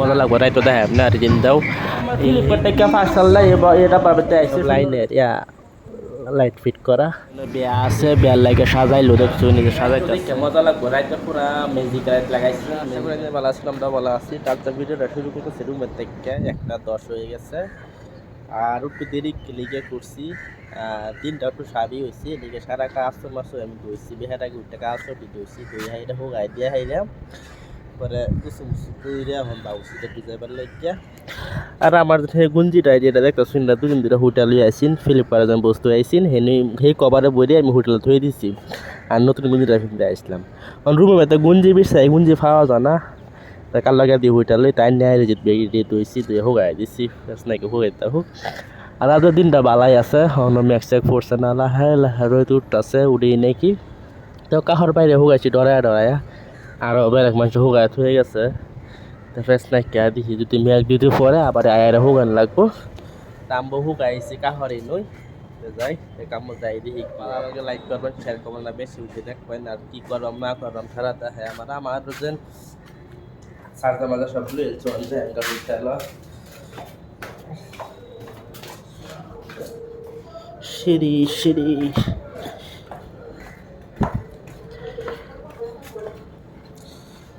মজা লাগবে রাই তো দেখাম না আর জিন দাও এটা পাবে লাইনের ইয়া লাইট ফিট করা। বিয়া আছে বিয়ার লাগে সাজাইলো দেখছ নিজে সাজাইতে মজা লাগবে রাইতে পুরা মিউজিক লাইট লাগাইছি। ভালো আসলাম তো ভালো আছি। তারপর ভিডিওটা শুরু করতেছি রুমের থেকে একটা দশ হয়ে গেছে। আর একটু দেরি লিগে করছি তিনটা একটু সারি হয়েছে এদিকে সারা কাজ তো মাসও আমি ধুইছি, বেহার আগে উঠে কাজ সব ধুইছি, ধুই হাইরা হোক, আই দিয়া হাইরাম পরে কুসুম কুইরে এখন বাউছি দেখি যাবার লাগিয়া। আর আমার সেই গুঞ্জিটা যেটা দেখতে শুনলা দুদিন ধরে হোটেলে আইসিন ফ্লিপকার্টে যেন বস্তু আইসিন, হেনি সেই কভারে বইরে আমি হোটেলে থই দিছি। আর নতুন গুঞ্জিটা কিনতে আসলাম কারণ রুমে একটা গুঞ্জি বিষয় গুঞ্জি পাওয়া যায় না। তাই কাল লাগে দিয়ে হোটেলে তাই নেয় যেত বেগি দিয়ে দইছি তুই হোগাই দিছি নাকি হোগাইতে হোক আর আজও দিনটা বালাই আছে অন্য ম্যাক্সেক পড়ছে না লাহে লাহে রোদ উঠতেছে উঠেই নাকি তো কাহর বাইরে হোগাইছি ডরায় ডরায়া আর বেলেগ মানুষ হোগায় থয়ে গেছে তো ফ্রেশ নাইকিয়া দেখি যদি মেঘ দিতে পরে আবার আয়ারে হোগান লাগবো তাম্বো হোগাইছি কাহরে নই তো যাই কাম যাই দেখি আমাকে লাইক করবেন শেয়ার করবেন না বেশি উঠে দেখবেন আর কি করবাম না করবাম ছাড়াতে হ্যাঁ আমার আমার যেন সারদা মাজা সব লুয়ে চল যায় একটা বিদ্যালয় সিঁড়ি সিঁড়ি।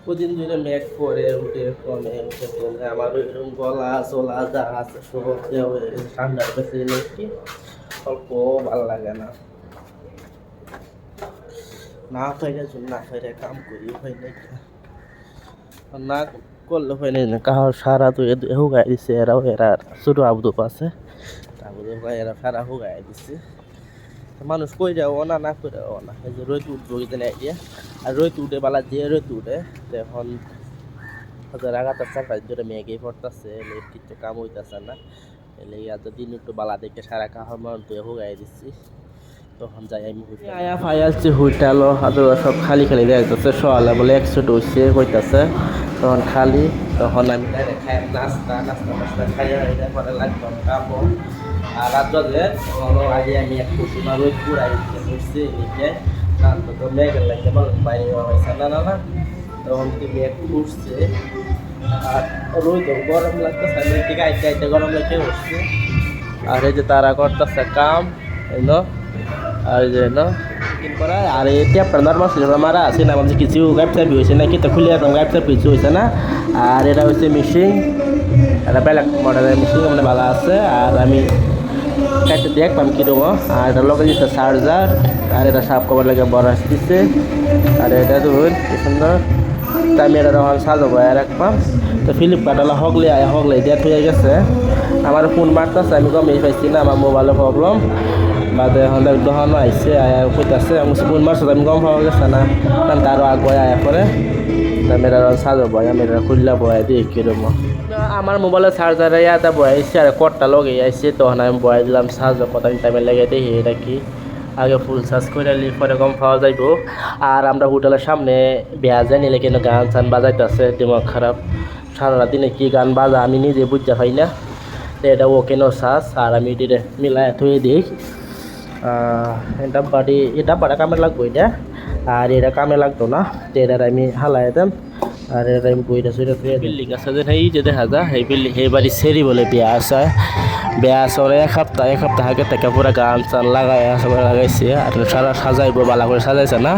প্রতিদিন ধরে মেঘ পরে উঠে কমে উঠে কমে আমার ওইরকম গলা চলা যা আছে ঠান্ডার কাছে নাকি অল্প ভালো লাগে না। না ফাইলে না ফাইলে কাম করি হয় নাকি না করলে হয় না কাহার সারা তো হুগাই দিছে এরাও এরা ছোট আবদুপ আছে আবদুপ এরা সারা হুগাই দিছে। মানুষ কই যাও না না করে না এই যে রোদ উঠবো কিন্তু নাই দিয়ে আর রোদ উঠে বালা দিয়ে রোদ উঠে তখন আগাতার চার পাঁচ ধরে মেঘেই পড়তেছে ইলেকট্রিক তো কাম হইতেছে না। এলে আজ দিন একটু বালা দেখে সারা কাহার মানুষ দিয়ে হুগাই দিচ্ছি তখন যাই আমি হুইটালো আদৌ সব খালি খালি দেখতেছে সকালে বলে একশো ডোসে হইতাছে। তখন খালি, তখন আমি নাস্তা নাস্তা নাস্তা খাই পরে লাগবে খাব আর রাত বাজে তখন আগে আমি এক কুসি না রোদ পুরাই বসছি, এদিকে না তো মেঘের লাগে বলেন বাইরে হয়েছে না না না। তখন কি মেঘ উঠছে, আর রোদ গরম লাগতেছে, আমি এদিকে আইতে আইতে গরম লাগে উঠছে। আর এই যে তারা করতেছে কাম এই ন আর যে ন কিন করা আর এই ট্যাপটা নর্মাল ছিল মারা আছে না আমাদের কিছু গাইপ চাপি হয়েছে না কিন্তু খুলে একদম গাইপ চাপি কিছু হয়েছে না। আর এটা হচ্ছে মেশিন এটা বেলেগ মডেলের মেশিন মানে ভালো আছে। আর আমি একটা কী দেবো আর এটা লোকে দিচ্ছে চার্জার আর এটা সাফ কভার লাগে বড় আসতেছে আর এটা ধরুন কি সুন্দর তা আমি এটা তখন সাজাবো আর এক পাম। তো ফ্লিপকার্ট হলো আয় হগলে ডেট হয়ে গেছে আমার ফোন মারতেছে আমি গমেই পাইছি না আমার মোবাইলের প্রবলেম বাদে এখন দহন আইসে আয়া কইতাছে আমি ফোন মারছে আমি গম পাওয়া গেছে, না। কারণ তারও আগুয়াই আয়া আমি এটা সাজাবো আমি এটা খুললা বয়াই দিয়ে কিরম আমার মোবাইলের চার্জারে ইয়াতে বয়াইছে আর কটটা লগে আইছে, তখন আমি বয়াই দিলাম চার্জার কত টাইমে লেগে, দেখি এটা কি? আগে ফুল চার্জ করে নিলে, পরে কম পাওয়া যাইব। আর আমরা হোটেলের সামনে বেয়া নিলে কেন গান চান বাজাইতেছে, দিমাগ খারাপ। সারা দিনে কি গান বাজা আমি নিজে বুঝতে পাই না। এটা ও কেন চার্জ আর আমি এটা মিলাই থয়ে দিই। এটা বাড়ি এটা বাড়া কামে লাগবো এটা। আর এটা কামে লাগতো না, তো আমি হালাই দেন। আর এটা আমি বইটা সইটা ফিরে বিল্ডিং আছে যে এই যে দেখা যায় এই বিল্ডিং এই বাড়ি সেরি বলে বিয়া আছে। বিয়া আছে এক সপ্তাহ এক সপ্তাহ আগে থেকে পুরো গান চান লাগাই সবাই লাগাইছে। আর সারা সাজাইব, বালা করে সাজাইছে না।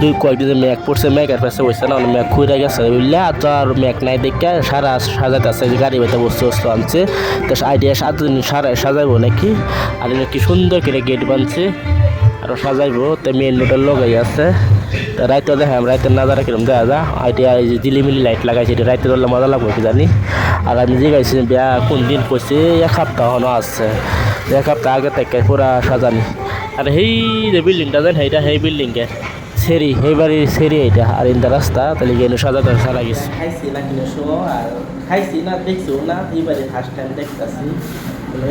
দুই কয়েকদিন মেঘ পড়ছে, মেঘের পাশে বসছে না অনেক মেঘ খুঁড়ে গেছে। বুঝলে? আর তো আর মেঘ নাই দেখে সারা সাজাইতেছে গাড়ি বেতে বস্তু বস্তু আনছে। তো আইডিয়া সাত দিন সারা সাজাইবো নাকি? আর কি সুন্দর করে গেট বানছে। আরও সাজাইবো। তো মেন রোডের লোকাই আছে। তো রাইতে দেখাম রাইতের নাজারা কিরম, দেখা যা এই যে জিলিমিলি লাইট লাগাইছে, এটা রাইতে ধরলে মজা লাগবে কি জানি। আর আমি যে গাইছি, বিয়া কোন দিন করছে এক সপ্তাহ আছে। এক সপ্তাহ আগে থেকে পুরা সাজানি। আর সেই যে বিল্ডিংটা দেন সেইটা সেই বিল্ডিংকে সেরি সেই বাড়ির সেরি এইটা। আর ইন্দা রাস্তা, তাহলে গিয়ে সাজাতে সারা গেছে খাইছি না কিনে শো আর খাইছি না, দেখছ না? এই ফার্স্ট টাইম দেখতেছি।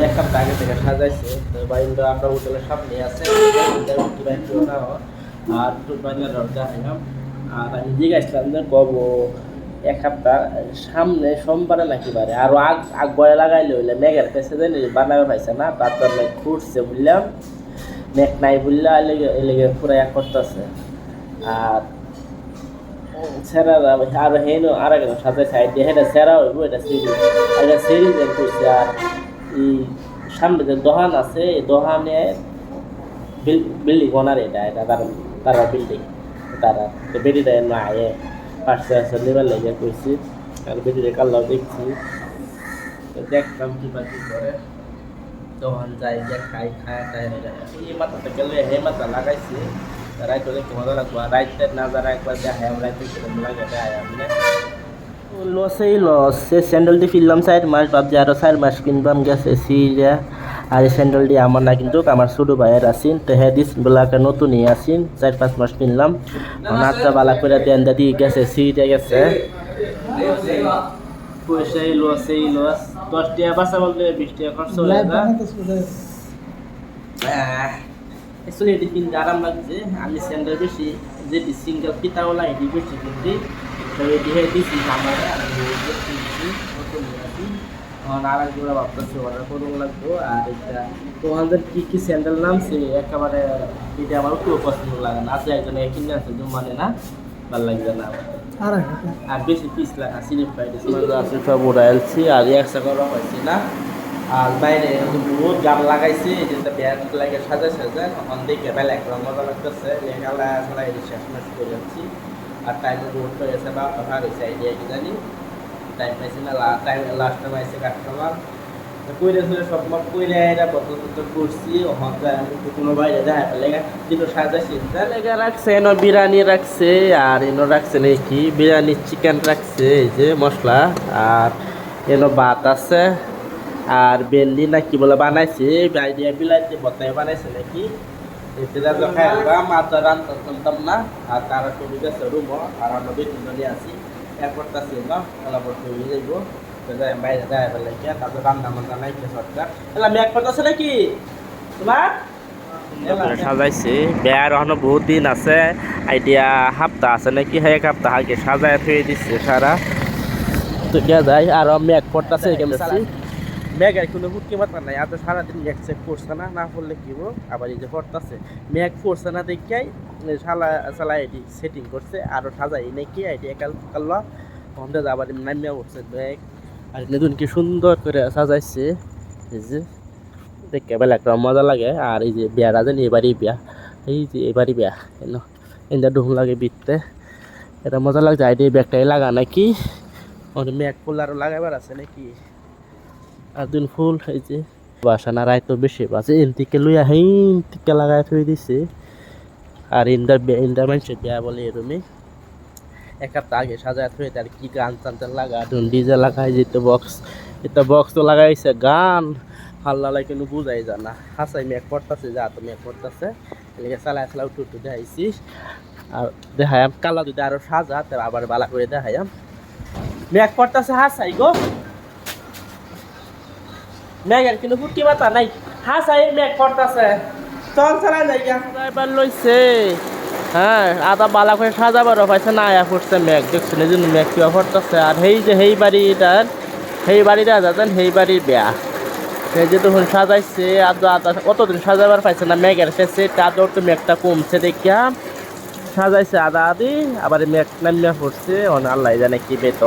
এক সপ্তাহ আগে থেকে সাজাইছে। বাড়িটা হোটেলের সামনে আছে। আর আর আমি জিজ্ঞাসলাম কব, এক সপ্তাহ সামনে সোমবারে নাকি বারে? আরও আগ আগ বয়ে লাগাইলে হইলে মেঘের কাছে জানি বানাবে পাইছে না, তার তো মেঘ ফুটছে বুঝলাম মেঘ নাই বুঝলে এলেগে পুরা এক করতেছে আর সেরা আর হেন আর এক সাথে সাইড দিয়ে হেটা সেরা হইব, এটা সিঁড়ি। এটা সিঁড়ি করছে আর সামনে যে দোকান আছে, এই দোকানে বিল্ডিং ওনার এটা এটা তার, তারা বিল্ডিং তারা তো দেয় না আয়ে পাশে আছে নেবার লেগে কইছি, আর বেরিয়ে কাল্লাও দেখছি। তো দেখতাম কি বা করে দোকান যাই গিয়ে খাই, খায় খায় এই মাথাটা গেলে হে মাথা লাগাইছি, রাইতে দেখতে মজা লাগবো রাইতে না যারা একবার দেখায় রাইতে কিরম লাগে আমি লসেই লস। সে স্যান্ডেলটি ফিরলাম চার মাস ভাবছি আরও চার মাস কিনবাম, গেছে সিরা আর এই স্যান্ডেলটি আমার না কিন্তু আমার ছোট ভাইয়ের আসিন তো হ্যাঁ দিস বেলাকে নতুনই আসিন চার পাঁচ মাস কিনলাম। নাচটা বালা করে দেন দাদি, গেছে সিরে গেছে। পয়সাই লস এই লস। দশ টাকা বাসা বলতে বিশ টাকা খরচ হয়ে অ্যাকচুয়ালি এটি কিনতে আরাম লাগছে। আমি স্যান্ডেল বেশি, যেটি সিঙ্গেল ফিতাওয়ালা এটি বেশি কিনছি তো এটি হয়ে দিছি আমার নতুন আর ভাবতেছি অর্ডার করব লাগবো আর এটা তোমাদের কি কি স্যান্ডেল নামছে একেবারে এটা আমার খুব পছন্দ লাগে না। আছে একজন কিনে আছে মানে না ভালো লাগবে না আর বেশি পিস লাগা সিলিপ পাইতে আছে সব উড়াইছি আর একশো করা হয়েছে না। আর বাইরে বহুত গান লাগাইছে যেটা ব্যাগ লাগে সাজা সাজা তখন দেখে বেলা একদম মজা লাগতেছে। করে যাচ্ছি। আর টাইমে হয়ে গেছে বা কথা হয়েছে আইডিয়া কি জানি? টাইম পাইছে না টাইম লাস্ট টাইম আইসে কাস্টমার। কইরে ছিল সব মত কইরে এটা বদল বদল করছি ওখান থেকে কোনো বাইরে দেখা পেলে কিন্তু সাজা সিদ্ধা লেগে রাখছে, এনো বিরিয়ানি রাখছে, আর এনো রাখছে নাকি বিরিয়ানি চিকেন রাখছে, এই যে মশলা, আর এনো ভাত আছে, আর বেললি না কি বলে বানাইছে? আইডিয়া বিলাইতে বতায় বানাইছে নাকি? এটা তো খাই মাছ রান্না জানতাম না আর তারা ছবি গেছে রুম আর আমরা তিনজনই আছি আছে না খেলা পড়তে হয়ে যাইব তো বাইরে যাই ফেলে কি তারপর রান্না বান্না নাই সরকার এলা মেঘ পড়তেছে নাকি তোমার সাজাইছে বেয়ার এখনও বহুত দিন আছে আইডিয়া হাপ্তা আছে নাকি এক হাপ্তা আগে সাজায় থুয়ে দিচ্ছে সারা তো গিয়া যায় আর মেঘ পড়তেছে কেমন মেঘের কোনো হুটকি মাত্রা নাই। আর তো সারাদিন মেঘ চেক করছে না না করলে কি হব? আবার এই যে পড়তেছে মেঘ পড়ছে না দেখিয়াই সালা সালা এটি সেটিং করছে আরও সাজাই নাকি এটি একাল কাল্লা আমাদের আবার নামিয়া উঠছে মেঘ আর নতুন কি সুন্দর করে সাজাইছে, এই যে, দেখে বেলা একটা মজা লাগে। আর এই যে বিয়াটা যেন এবারই বিয়া। এই যে এবারই বিয়া এনো এনটা ডুম লাগে বিততে এটা মজা লাগছে, আইডি ব্যাগটাই লাগা নাকি? ওর ফুল আরও লাগাবার আছে নাকি? আর দিন ফুল এই যে। বাসা না রায় তো বেশি বাজে এনতিকে লইয়া হেইন টিকে লাগাই থই দিছে। আর ইন্দার ইন্দার মানুষের বিয়া বলে এরমই এক সপ্তাহ আগে সাজায় থই তার কি গান টান লাগা ডিজে লাগাই যেতে বক্স এটা বক্স তো লাগাইছে গান। হাল্লা লাই কিন্তু বুঝাই জানা হাসাই মেঘ পড়তাছে যা তো মেঘ পড়তাছে এদিকে চালাই চালাই উঠে উঠে দেখাইছিস। আর দেখায়াম কালা যদি আরও সাজা তার আবার বালা করে দেখায়াম মেঘ পড়তাছে হাসাই গো। মেঘের কিন্তু ফুটকি মাথা নাই। হাসাই মেঘ পড়তাছে চল চালা যাই ড্রাইভার লইছে। হ্যাঁ আদা বালা করে সাজাবারও পাইছে না আয়া ফুটছে মেঘ। দেখছেন এই জন্য মেঘ কিবা পড়তাছে আর সেই যে সেই বাড়িটার সেই বাড়িটা যাচ্ছেন সেই বাড়ির বেয়া। এই যে তখন সাজাইছে আদা আদা অতদিন সাজাবার পাইছে না মেঘের শেষে। তাদের তো মেঘটা কমছে দেখিয়া। সাজাইছে আদা আদি আবার মেঘ নামিয়া পড়ছে। অন আল্লাহ জানে কি বেত।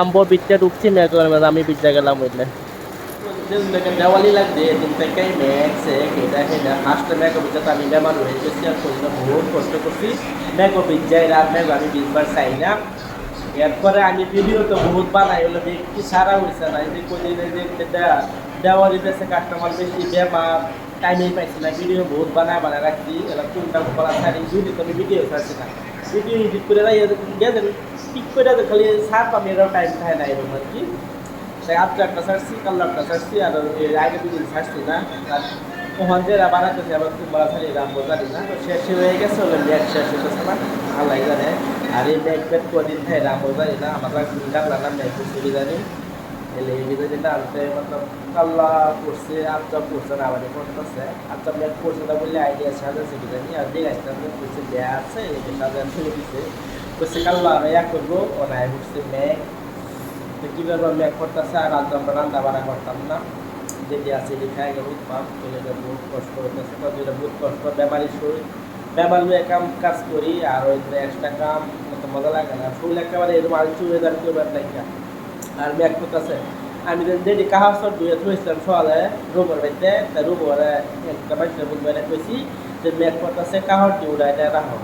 আম্ব বিদ্যা ঢুকছি মধ্যে আমি বিদ্যা গেলাম বুঝলে দেওয়ালি লাগছে দিন থেকে মেঘছে এটা সেটা ফার্স্টে মেঘ অভিজ্ঞতা আমি বেমার হয়ে গেছি আর শরীরে বহুত কষ্ট করছি মেঘ অভিজ্ঞায় রাত মেঘ আমি বিশবার চাই না এরপরে আমি ভিডিও তো বহুত বানাই হলো কি সারা হয়েছে না? যে কোদিন যে দেওয়ালি দেশে কাস্টমার বেশি বেমার টাইমেই পাইছি না ভিডিও বহুত বানায় বানায় রাখছি। এবার কোনটা করা ছাড়ি? ভিডিও তো আমি ভিডিও ছাড়ছি না। ভিডিও এডিট করে গেছেন ঠিক করে খালি সার পামি এরাও টাইম থাকে না, এরকম আর কি। আজকে একটা ছাড়ছি কাল একটা ছাড়ছি আর আগে দুদিন ছাড়ছি না ওখান এরা বানাতেছে আবার খুব বড় ছাড়ি রাম জানি না। তো শেষ হয়ে গেছে ওগুলো ব্যাগ শেষ হতেছে না, আল্লাহ জানে। আর এই ব্যাগ ব্যাগ কদিন থাকে রাম জানি না, আমরা গাবলা নাম ব্যাগ চলে জানি এলে বিধে না আনতে মতলব কাল্লা করছে আচ্ছা করছে না আবার করতেছে আচ্ছা ব্যাগ করছে না বললে আইডিয়া সাজাচ্ছে কি জানি আর যে একটা করছে ব্যাগ আছে, এই সাজা ছেড়ে দিছে। করছে কাল্লা আমরা এক করব। ওনায় করছে ব্যাগ তো কীভাবে আমি করতেছে আর আজ আমরা রান্না বাড়া করতাম না? যেটি আছে এটি খাই গেল চলে গেলে, বহুত কষ্ট হইতেছে। তো যেটা বহুত কষ্ট ব্যাপারী শরীর। ব্যাপার লুয়ে কাম কাজ করি, আর ওই এক্সট্রা কাম, অত মজা লাগে না। ফুল একেবারে এরকম আর চুয়ে দাঁড় করবার নাই আর ব্যাগ করতেছে, আমি যেটি কাহার সর দুয়ে থুয়েছিলাম সকালে, রোববার বাড়িতে, তা রোববারে একটা বাড়িতে বুধবারে কইছি যে ব্যাগ করতেছে কাহার দিয়ে উড়াই দেয় রাখো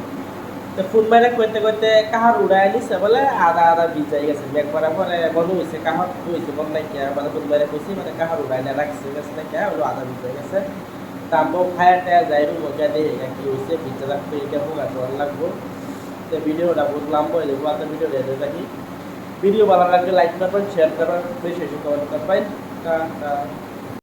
তো ফোন মারে করতে করতে কাহার উড়াই নিছে বলে, আধা আধা ভিজাই গেছে। ব্যাগ করার পরে বন্ধ হয়েছে কাহার হয়েছে বন্ধ নাই কিয়া। মানে বুধবারে কইছি মানে কাহার উড়াই না রাখছে, গেছে না কিয়া ওগুলো আধা ভিজাই গেছে। তারপর ফায়ার টায়ার যাই রুম ওকে দিয়ে কি হয়েছে ভিজা রাখতে এটা পোকা জল লাগবো। তো ভিডিওটা বহুত লম্বা হয়ে যাব আপনার ভিডিও রেডে থাকি ভিডিও ভালো লাগলে লাইক করবেন শেয়ার করবেন, বেশি বেশি কমেন্ট করবেন। টা টা।